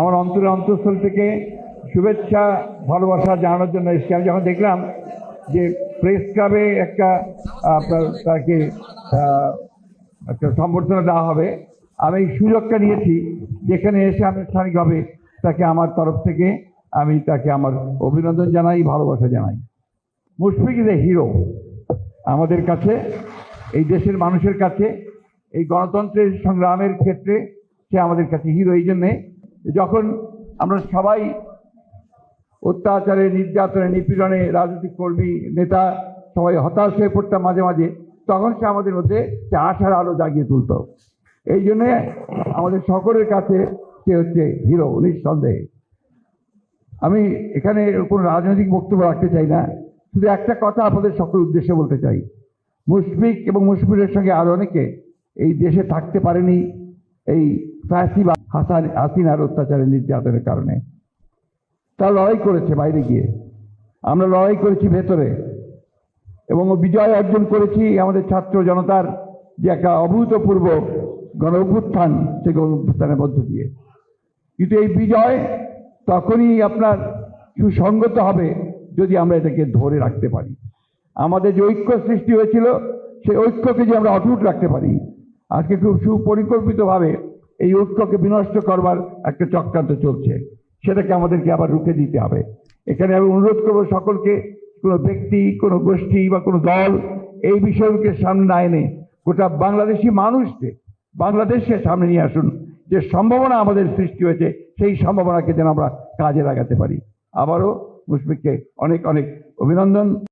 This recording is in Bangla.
আমার অন্তরে অন্তঃস্থল থেকে শুভেচ্ছা, ভালোবাসা জানানোর জন্য এসেছি। আমি যখন দেখলাম যে প্রেস ক্লাবে একটা, আপনার তাকে একটা সম্বর্ধনা দেওয়া হবে, আমি এই সুযোগটা নিয়েছি যেখানে এসে আনুষ্ঠানিকভাবে তাকে আমার তরফ থেকে আমি তাকে আমার অভিনন্দন জানাই, ভালোবাসা জানাই। মুশফিক ইজ এ হিরো আমাদের কাছে, এই দেশের মানুষের কাছে, এই গণতন্ত্রের সংগ্রামের ক্ষেত্রে সে আমাদের কাছে হিরো এই জন্যে যখন আমরা সবাই অত্যাচারে, নির্যাতনে, নিপীড়নে রাজনৈতিক কর্মী, নেতা সবাই হতাশ হয়ে পড়তাম মাঝে মাঝে, তখন সে আমাদের মধ্যে সে আশার আলো জাগিয়ে তুলতো। এই জন্যে আমাদের সকলের কাছে সে হচ্ছে হিরো, নিঃসন্দেহে। আমি এখানে কোনো রাজনৈতিক বক্তব্য রাখতে চাই না, শুধু একটা কথা আপনাদের সকলের উদ্দেশ্যে বলতে চাই। মুশফিক এবং মুশফিকের সঙ্গে আরও অনেকে এই দেশে থাকতে পারেনি, এই ফ্যাসি বা হাসান হাসিনার অত্যাচারের নির্যাতনের কারণে। তারা লড়াই করেছে বাইরে গিয়ে। আমরা লড়াই করেছি ভেতরে। এবং বিজয় অর্জন করেছি আমাদের ছাত্র জনতার যে একটা অভূতপূর্ব গণ অভ্যুত্থান সেই গণ অভ্যুত্থানের মধ্য দিয়ে। কিন্তু এই বিজয় তখনই আপনার সুসঙ্গত হবে যদি আমরা এটাকে ধরে রাখতে পারি। আমাদের যে ঐক্য সৃষ্টি হয়েছিল, সেই ঐক্যকে যে আমরা অটুট রাখতে পারি, আজকে খুব সুপরিকল্পিতভাবে এই ঐক্যকে বিনষ্ট করবার একটা চক্রান্ত চলছে। সেটাকে আমাদেরকে আবার রুখে দিতে হবে। এখানে আমি অনুরোধ করব সকলকে, কোনো ব্যক্তি, কোনো গোষ্ঠী বা কোনো দল এই বিষয়কে সামনে না এনে গোটা বাংলাদেশি মানুষকে, বাংলাদেশকে সামনে নিয়ে আসুন। যে সম্ভাবনা আমাদের সৃষ্টি হয়েছে, সেই সম্ভাবনাকে যেন আমরা কাজে লাগাতে পারি। আবারও মুশফিককে অনেক অনেক অভিনন্দন।